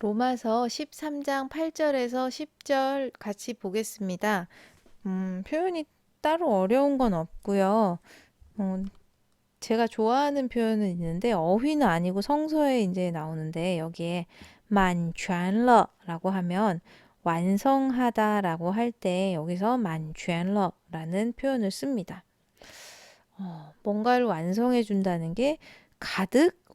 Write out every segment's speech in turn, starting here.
로마서 13장 8절에서 10절 같이 보겠습니다. 음, 표현이 따로 어려운 건 없고요. 어, 제가 좋아하는 표현은 있는데 어휘는 아니고 성서에 이제 나오는데 여기에 만취한러라고 하면 완성하다라고 할 때 여기서 만취한러라는 표현을 씁니다. 어, 뭔가를 완성해 준다는 게 가득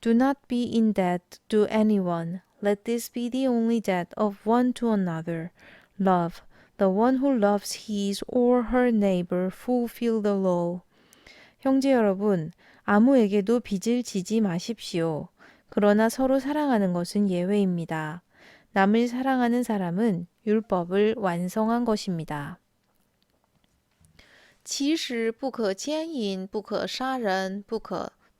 Do not be in debt to anyone. Let this be the only debt of one to another. Love. The one who loves his or her neighbor fulfill the law. 형제 여러분, 아무에게도 빚을 지지 마십시오. 그러나 서로 사랑하는 것은 예외입니다. 남을 사랑하는 사람은 율법을 완성한 것입니다. 其实不可奸淫，不可杀人，不可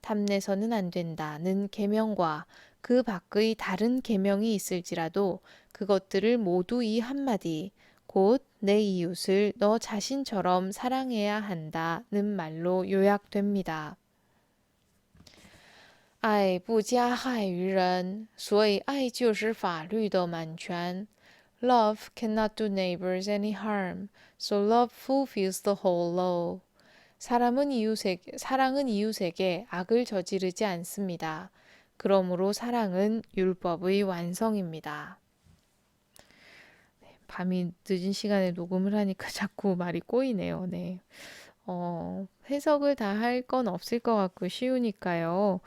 탐내서는 안 된다는 계명과 그 밖의 다른 계명이 있을지라도 그것들을 모두 이 한마디 곧 내 이웃을 너 자신처럼 사랑해야 한다는 말로 요약됩니다. 爱不加害于人，所以爱就是法律的满全。Love cannot do neighbors any harm, so love fulfills the whole law. 사람은 이웃에게, 사랑은 이웃에게 악을 저지르지 않습니다. 그러므로 사랑은 율법의 완성입니다. 네, 밤이 늦은 시간에 녹음을 하니까 자꾸 말이 꼬이네요. 네. 어, 해석을 다 할 건 없을 것 같고 쉬우니까요.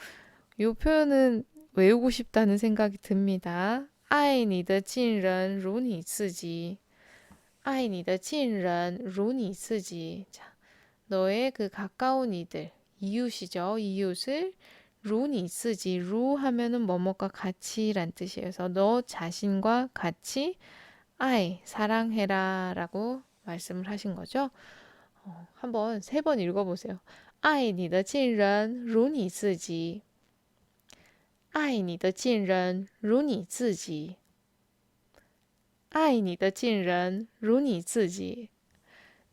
이 표현은 외우고 싶다는 생각이 듭니다. 爱你的近人如你自己.爱你的近人如你自己. 자, 너의 그 가까운 이들, 이웃이죠. 이웃을 루니 쓰지. 루 하면은 뭐뭐과 같이란 뜻이어서 너 자신과 같이 아이 사랑해라라고 말씀을 하신 거죠. 어, 한번 세 번 읽어보세요. 爱你的近人如你自己.爱你的近人如你自己.爱你的近人如你自己.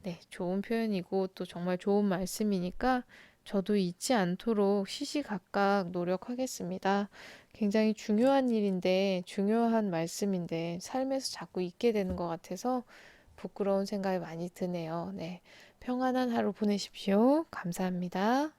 네, 좋은 표현이고 또 정말 좋은 말씀이니까 저도 잊지 않도록 시시각각 노력하겠습니다. 굉장히 중요한 일인데, 중요한 말씀인데, 삶에서 자꾸 잊게 되는 것 같아서 부끄러운 생각이 많이 드네요. 네. 평안한 하루 보내십시오. 감사합니다.